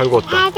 잘 구웠다.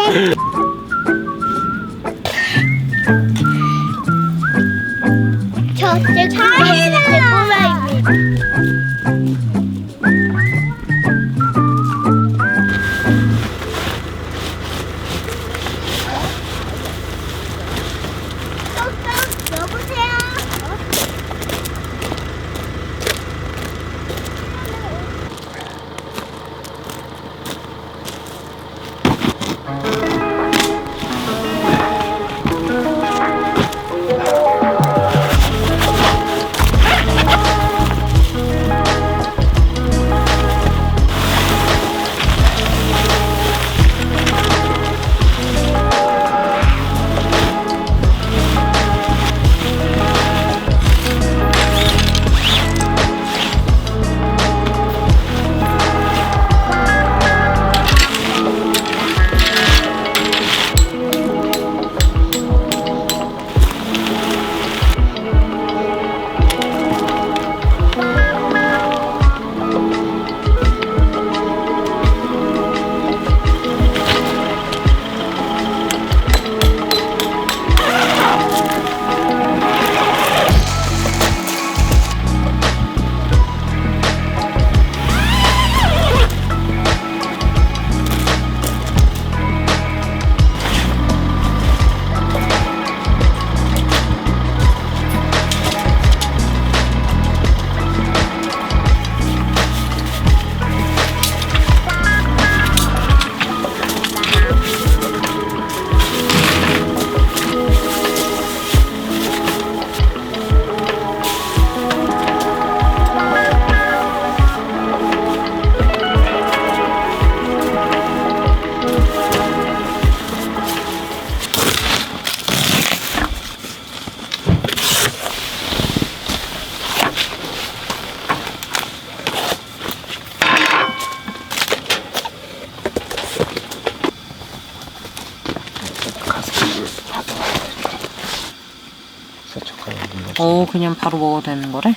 그냥 바로 먹어도 되는 거래?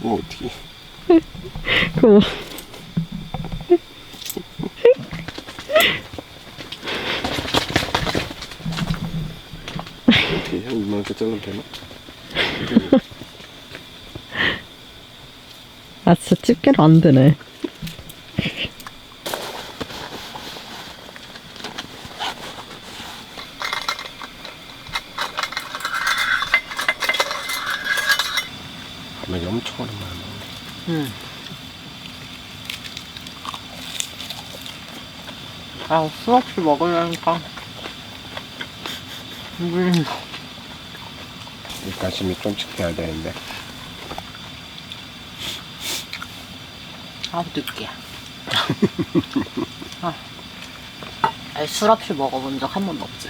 뭐 어떻게? 그거. 어떻게 해? 이만큼 잘라도 되나? 아, 진짜 집게로 안 되네. 가면이 엄청 오랜만에 먹네. 응. 아, 술 없이 먹으려니까. 음, 입가심이 좀 지켜야 되는데. 아, 늦게. 아. 아니, 술 없이 먹어본 적 한 번도 없지.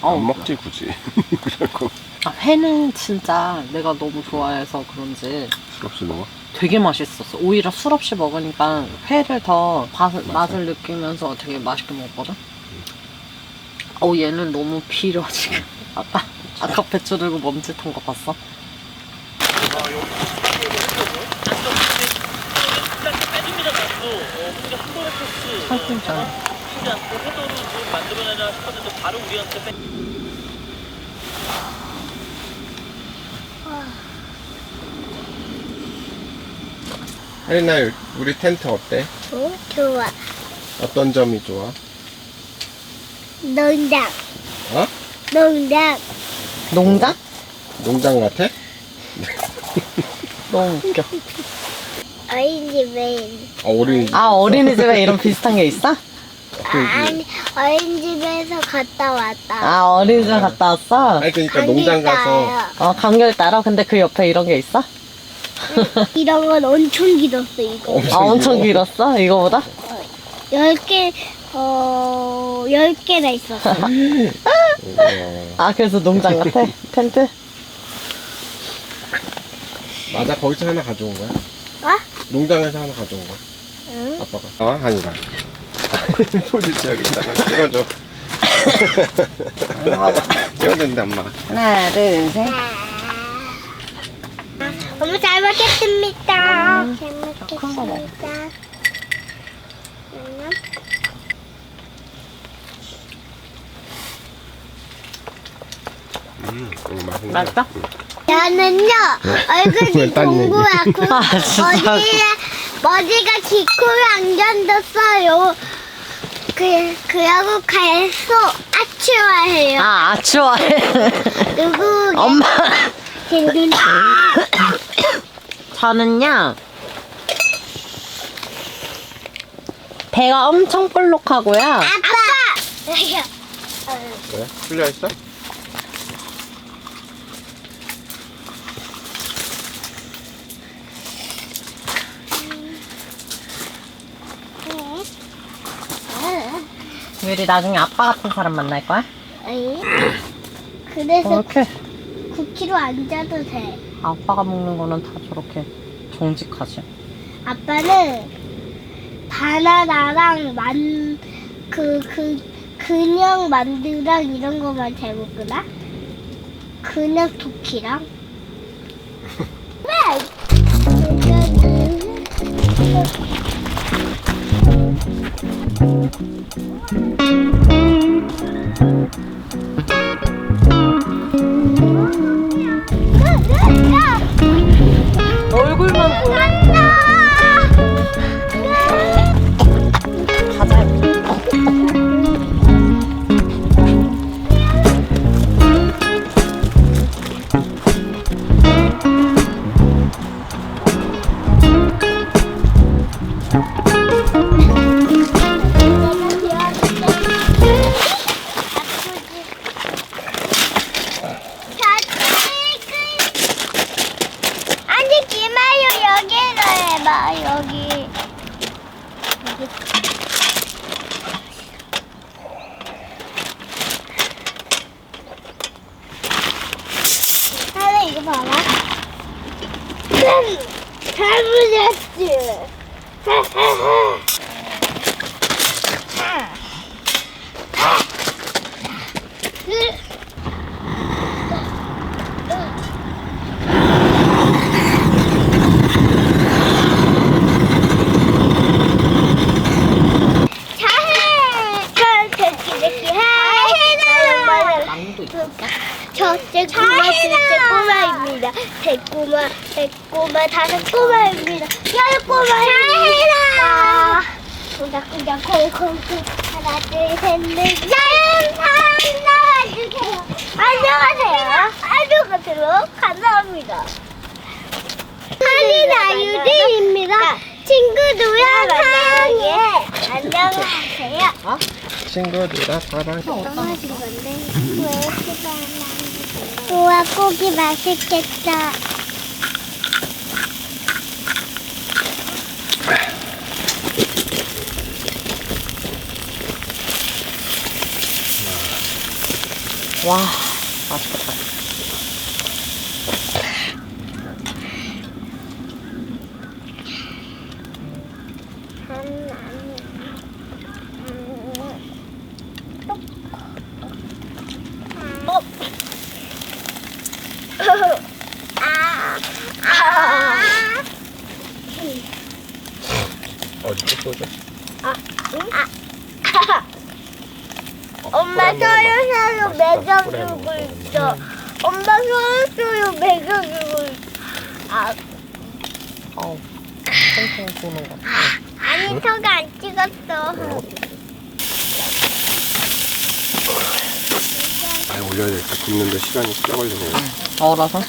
어우, 안 먹지 굳이. 그래갖고 아, 회는 진짜 내가 너무 좋아해서 그런지 술 없이 먹어? 되게 맛있었어. 오히려 술 없이 먹으니까 회를 더 맛을, 맛을 느끼면서 되게 맛있게 먹거든. 어, 얘는 너무 비려, 지금. 아까, 아까 배추 들고 멈칫한 거 봤어? 살찐잖아. 혜린아 우리 텐트 어때? 어, 좋아. 어떤 점이 좋아? 농장, 어? 농장. 농장? 농장 같아? 너무 웃겨. 어린이집에 어, 우리 아, 어린이집에 이런 비슷한 게 있어? 아니 어린이집에서 갔다 왔다. 아, 어린이집 갔다 왔어? 아니 그러니까 농장 가서 어, 감귤 따러? 근데 그 옆에 이런 게 있어? 이런 건 엄청 길었어 이거. 아, 엄청 길었어? 이거보다? 열 개, 어, 열 개나 있었어. 어, 아, 그래서 농장 같아? 텐트? 맞아 거기서 하나 가져온 거야? 어? 농장에서 하나 가져온 거야? 응? 아빠가 아 아니다 소리 지어야겠다 찍어줘 찍어준다 엄마. 하나, 둘, 셋. 엄마 잘 먹겠습니다. 음, 잘 큰 거 먹어. 먹겠습니다. 음. 음, 맛있네. 맛있어? 저는요 얼굴이? 공부하고 아, 진짜. 머리에 머리가 기코를 안경도 써요. 그 그러고 가서 아치와해요. 아, 좋아해. 누구 엄마. 지금 저는요. 배가 엄청 볼록하고요. 아빠. 왜? 풀려 있어? 유리 나중에 아빠 같은 사람 만날 거야? 에이? 그래서 저렇게 9kg 안 자도 돼. 아빠가 먹는 거는 다 저렇게 정직하지. 아빠는 바나나랑 만, 그, 그, 그냥 만두랑 이런 거만 잘 먹구나? 그냥 도키랑? 왜? 얼굴만 보여. 해봐 여기. 하나 이거 봐봐 잘 부셨지. 잘해 잘 됐기 됐기 잘해라 망도 있어. 저 새꼬마 둘째 꼬마입니다. 새꼬마, 새꼬마, 다섯 꼬마입니다. 열 꼬마입니다. 꾸작꾸작 콜콜콜 하나 둘셋넷 자연 사랑 나와주세요. 안녕하세요. 안녕하세요. 감사합니다. 한이나 유진입니다. 친구들야 사랑해. 안녕하세요. 친구들아 사랑. 강아지 건데 왜 이렇게 많아? 우와 고기 맛있겠다. 와, 맛있겠다. 어. 아. 아. 어디 쏘죠? 엄마 서요서요 매겨주고 있어. 엄마 서요서요 매겨주고 있어. 아, 어우, 통통 도는 거. 아니 저가 안 찍었어. 아 올려야 되겠다. 굽는데 시간이 꽤 걸리네. 얼어서?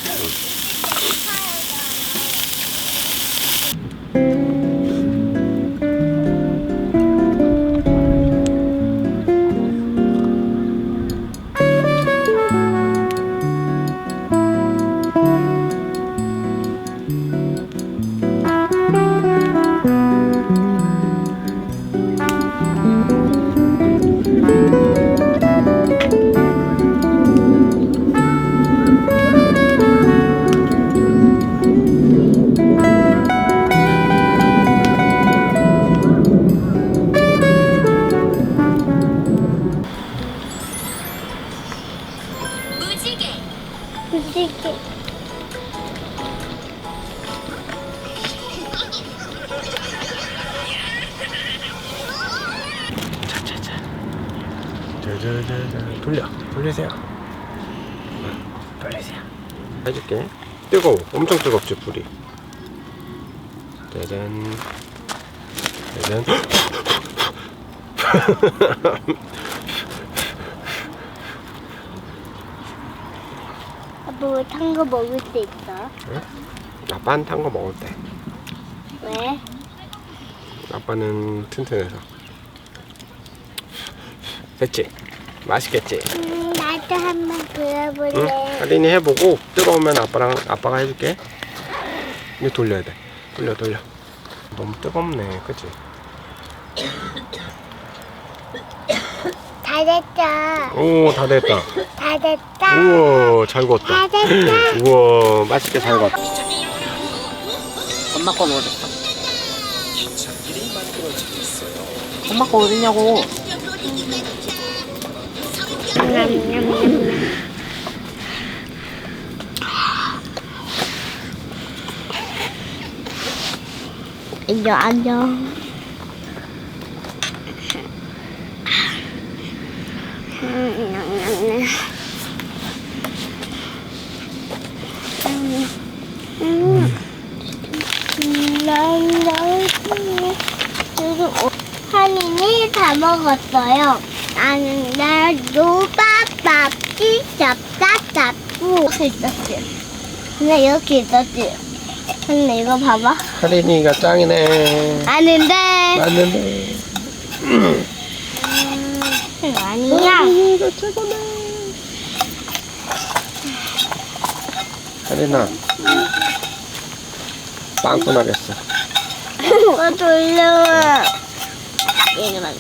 이렇게. 자자자자 돌려. 돌리세요. 돌리세요. 해줄게. 뜨거워. 엄청 뜨겁지 불이. 짜잔. 짜잔. 아빠 왜탄 거 먹을 수 있어? 아빠는 탄 거 먹을 때 왜? 아빠는 튼튼해서 됐지? 맛있겠지? 음, 나도 한번 응? 그려볼래. 할인이 해보고 뜨거우면 아빠랑 아빠가 해줄게 이거 돌려야 돼 돌려 돌려 너무 뜨겁네 그치? 다 됐다. 오 다 됐다 다 됐다. 우와 잘 구웠다 다 됐다. 우와 맛있게 잘 구웠다 엄마 건 어딨어? 엄마 거 어딨냐고. 안녕, 안녕. 할인이 다 먹었어요. 나는 날 노밥밥지 잡잡잡고 이렇게 있었지. 근데 이렇게 있었지. 근데 이거 봐봐. 할인이가 짱이네 아는데. 맞는데 음, 아니야. 할인이가 최고네 할인아 빵꾸 나겠어 이거 돌려. 이거만.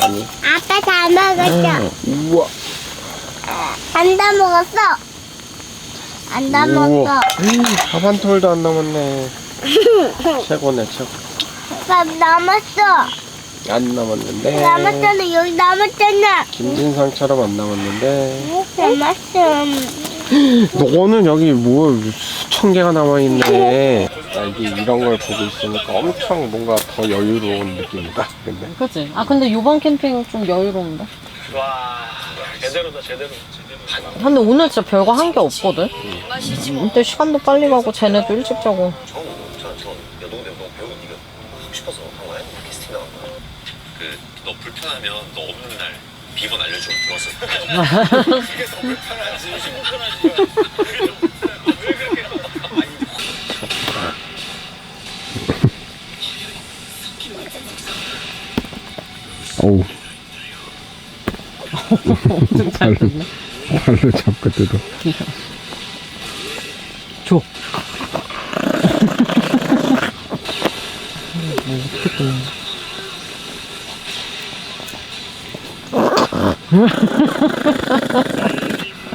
아니 아빠 다 먹었어. 우와 안 다 먹었어. 안 다 먹었어. 밥한 톨도 안 남았네 최고네 최고 밥 남았어. 안 남았는데 남았잖아. 여기 남았잖아. 김진상처럼 안 남았는데 남았어. 너는 여기 뭐 수천 개가 남아 있네 나 이게 이런 걸 보고 있으니까 엄청 뭔가 더 여유로운 느낌이다 근데 그치? 아, 근데 요번 캠핑 좀 여유로운데? 와 제대로다 제대로 근데 오늘 진짜 별거 한 게 없거든? 근데 시간도 빨리 가고 쟤네도 일찍 자고. 처음 저저 야, 너 근데 너 배우 네가 하고 싶어서 한 거야? 캐스팅 나간 거야? 그너 불편하면 너 없는 날 비번 알려줘 들어왔어 그게 더 불편하지 불편하지 어우. 발로, 발로 잡고 뜯어. 줘.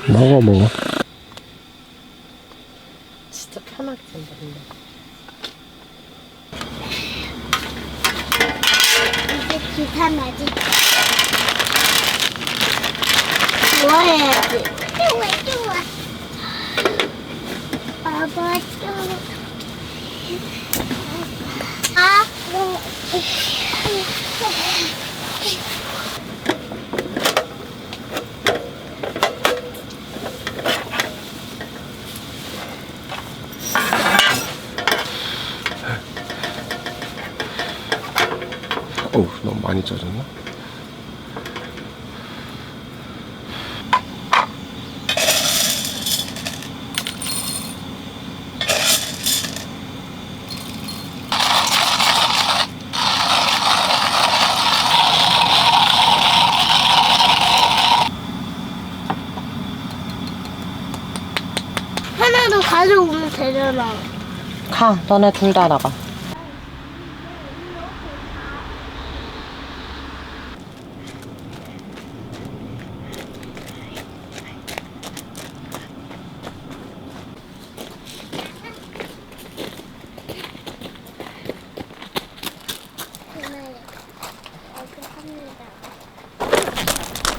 먹어 먹어 진짜 편하게 잔다, 근데. 이제 기사 나지. 좋아해야지. 좋아, 좋아. 아빠, 좋아. 아, 어우 너무 많이 쪄졌나? 하나도 되잖아. 가, 너네 둘 다 나가.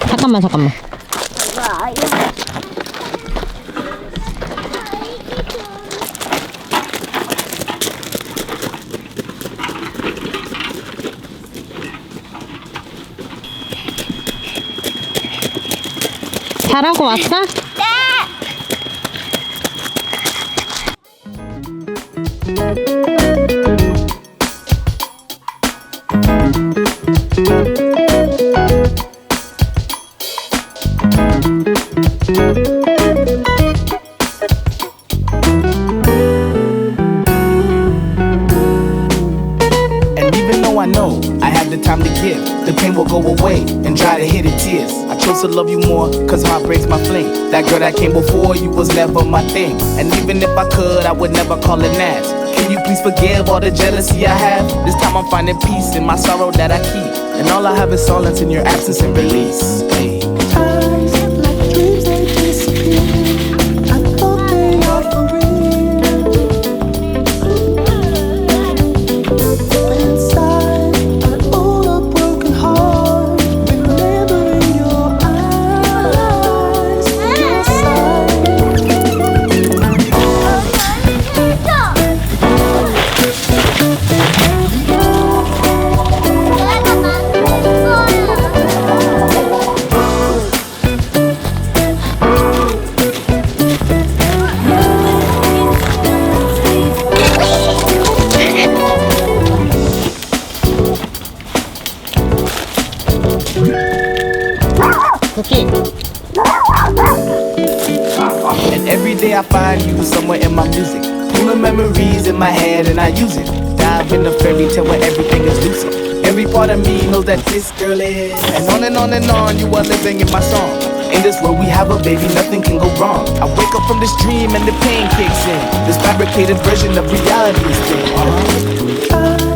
잠깐만, 잠깐만. 와, 이거. 잘하고 왔어? 네. And even though I know I have the time to give, the pain will go away and dry the hidden tears. Chose to love you more, cause heart breaks my flame. That girl that came before you was never my thing. And even if I could, I would never call it that. Can you please forgive all the jealousy I have? This time I'm finding peace in my sorrow that I keep. And all I have is silence in your absence and release. Hey. 쿠키. And every day I find you somewhere in my music. Pulling memories in my head and I use it. Dive in the fairy tale where everything is lucid. Every part of me knows that this girl is. And on and on and on, you are living in my song. In this world we have a baby, nothing can go wrong. I wake up from this dream and the pain kicks in. This fabricated version of reality is thin.